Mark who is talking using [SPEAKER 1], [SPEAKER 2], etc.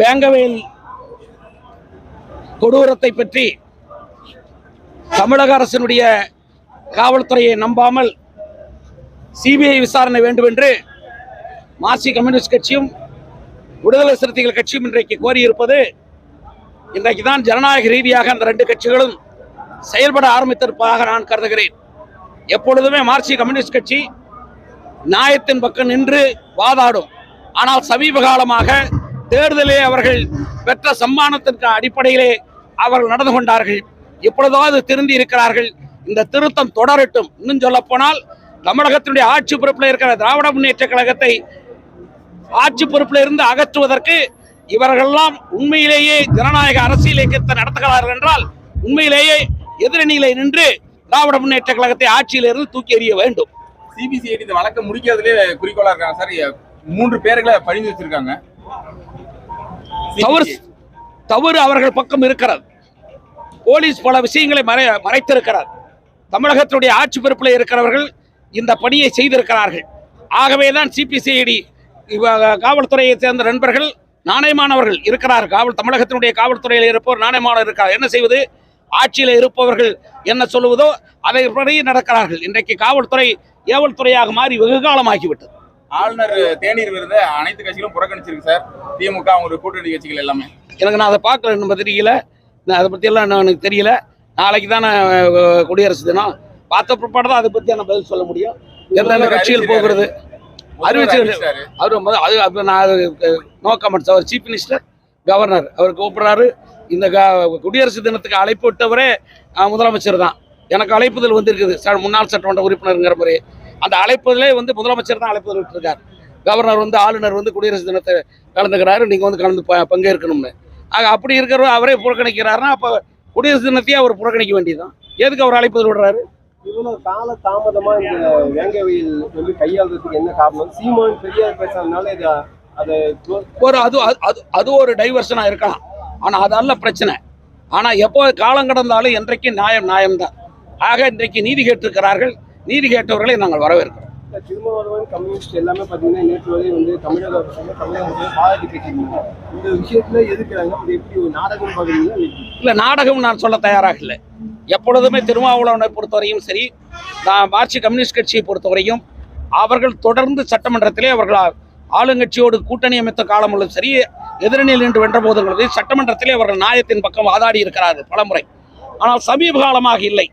[SPEAKER 1] வேங்கவேல் கொடூரத்தை பற்றி தமிழக அரசினுடைய காவல்துறையை நம்பாமல் சிபிஐ விசாரணை வேண்டும் என்று மார்க்சிய கம்யூனிஸ்ட் கட்சியும் விடுதலை சிறுத்தைகள் கட்சியும் இன்றைக்கு கோரியிருப்பது இன்றைக்கு தான் ஜனநாயக ரீதியாக அந்த ரெண்டு கட்சிகளும் செயல்பட ஆரம்பித்திருப்பதாக நான் கருதுகிறேன். எப்பொழுதுமே மார்க்சிய கம்யூனிஸ்ட் கட்சி நியாயத்தின் பக்கம் நின்று வாதாடும். ஆனால் சமீப காலமாக தேர்தலே அவர்கள் பெற்ற சம்மானத்திற்கு அடிப்படையிலே அவர்கள் நடந்து கொண்டார்கள். இப்பொழுதாவது திருந்தி இருக்கிறார்கள். இந்த திருத்தம் தொடரட்டும். இன்னும் சொல்ல போனால் தமிழகத்தினுடைய ஆட்சி பொறுப்பில் இருக்கிற திராவிட முன்னேற்ற கழகத்தை ஆட்சி பொறுப்பில் இருந்து அகற்றுவதற்கு இவர்கள்லாம் உண்மையிலேயே ஜனநாயக அரசியல் இயக்கத்தை நடத்துகிறார்கள் என்றால் உண்மையிலேயே எதிரணியிலே நின்று திராவிட முன்னேற்ற கழகத்தை ஆட்சியிலிருந்து தூக்கி எறிய வேண்டும்.
[SPEAKER 2] சிபிசிஐடி இந்த வழக்கம் முடிக்கிறதுலே குறிக்கோளா இருக்காங்க சார்? மூன்று பேர்களை பணிந்து வச்சிருக்காங்க.
[SPEAKER 1] தவறு தவறு அவர்கள் பக்கம் இருக்கிறது. போலீஸ் பல விஷயங்களை மறை மறைத்திருக்கிறார். தமிழகத்தினுடைய ஆட்சி பொறுப்பில் இருக்கிறவர்கள் இந்த பணியை செய்திருக்கிறார்கள். ஆகவே தான் சிபிசிஐடி காவல்துறையை சேர்ந்த நண்பர்கள் நாணயமானவர்கள் இருக்கிறார். காவல் தமிழகத்தினுடைய காவல்துறையில் இருப்பவர் நாணயமானவர் இருக்கிறார். என்ன செய்வது? ஆட்சியில் இருப்பவர்கள் என்ன சொல்லுவதோ அதை நடக்கிறார்கள். இன்றைக்கு காவல்துறை ஏவல் துறையாக மாறி வெகு காலமாகிவிட்டது.
[SPEAKER 2] ஆளுநர் தேநீர் விருந்த அனைத்து கட்சிகளும் புறக்கணிச்சிருக்கு சார். திமுக அவங்க கூட்டணி கட்சிகள் எல்லாமே.
[SPEAKER 1] எனக்கு நான் அதை பார்க்கல இன்னும் பத்திரிக்கையில் நான் அதை பற்றியெல்லாம் எனக்கு தெரியல. நாளைக்கு தானே குடியரசு தினம். பார்த்த பிற்பாடு தான் அதை பற்றி நான் பதில் சொல்ல முடியும். எந்தெந்த கட்சிகள் போகிறது? அறிவிச்சு. அவர் அது நான் நோ கமெண்ட்ஸ் அவர் சீஃப் மினிஸ்டர் கவர்னர் அவர் கூப்பிடுறாரு. இந்த குடியரசு தினத்துக்கு அழைப்பு விட்டவரே முதலமைச்சர் தான். எனக்கு அழைப்புதல் வந்திருக்குது. சார் முன்னாள் சட்டமன்ற உறுப்பினருங்கிற முறை அந்த அழைப்புதலே வந்து முதலமைச்சர் தான் அழைப்புதல் விட்டுருக்கார். கவர்னர் வந்து ஆளுநர் வந்து குடியரசு தினத்தை கலந்துக்கிறாரு. நீங்கள் வந்து கலந்து பங்கேற்கணும்னு. ஆக அப்படி இருக்கிறவர் அவரே புறக்கணிக்கிறாருன்னா அப்போ குடியரசு தினத்தையே அவர் புறக்கணிக்க வேண்டியதுதான். எதுக்கு அவர் அழைப்புதல் விடுறாரு?
[SPEAKER 3] இவ்வளவு கால தாமதமா இந்த வேங்கவையில் வந்து கையாளுறதுக்கு என்ன காரணம்? சீமான் பெரியார் பேசுறதுனால இது அதை
[SPEAKER 1] ஒரு அது அது- அது ஒரு டைவர்ஷனாக இருக்கலாம். ஆனால் அதல்ல பிரச்சனை. ஆனால் எப்போ காலம் கடந்தாலும் என்றைக்கு நியாயம் நியாயம்தான். ஆக இன்றைக்கு நீதி கேட்டிருக்கிறார்கள். நீதி கேட்டவர்களை நாங்கள் வரவேற்கிறோம்.
[SPEAKER 3] திருமாவளவன் கம்யூனிஸ்ட் எல்லாமே பாத்தீங்கன்னா நேற்று வரை வந்து தமிழக தமிழக பாராட்டி பேசியிருந்தாங்க இந்த விஷயத்துல எதுக்குறாங்க இது எப்படி ஒரு நாடகம் பாக்குறீங்களா
[SPEAKER 1] இல்லை நாடகம் நான் சொல்ல தயாராக இல்லை. எப்பொழுதுமே திருமாவளவனை பொறுத்தவரையும் சரி நான் மார்க்சிய கம்யூனிஸ்ட் கட்சியை பொறுத்தவரையும் அவர்கள் தொடர்ந்து சட்டமன்றத்திலே அவர்கள் ஆளுங்கட்சியோடு கூட்டணி அமைத்த காலமும் சரி எதிரணியில் நின்று வென்ற போதும் சட்டமன்றத்திலே அவர்கள் நியாயத்தின் பக்கம் வாதாடி இருக்கிறார்கள் பலமுறை. ஆனால் சமீப காலமாக இல்லை.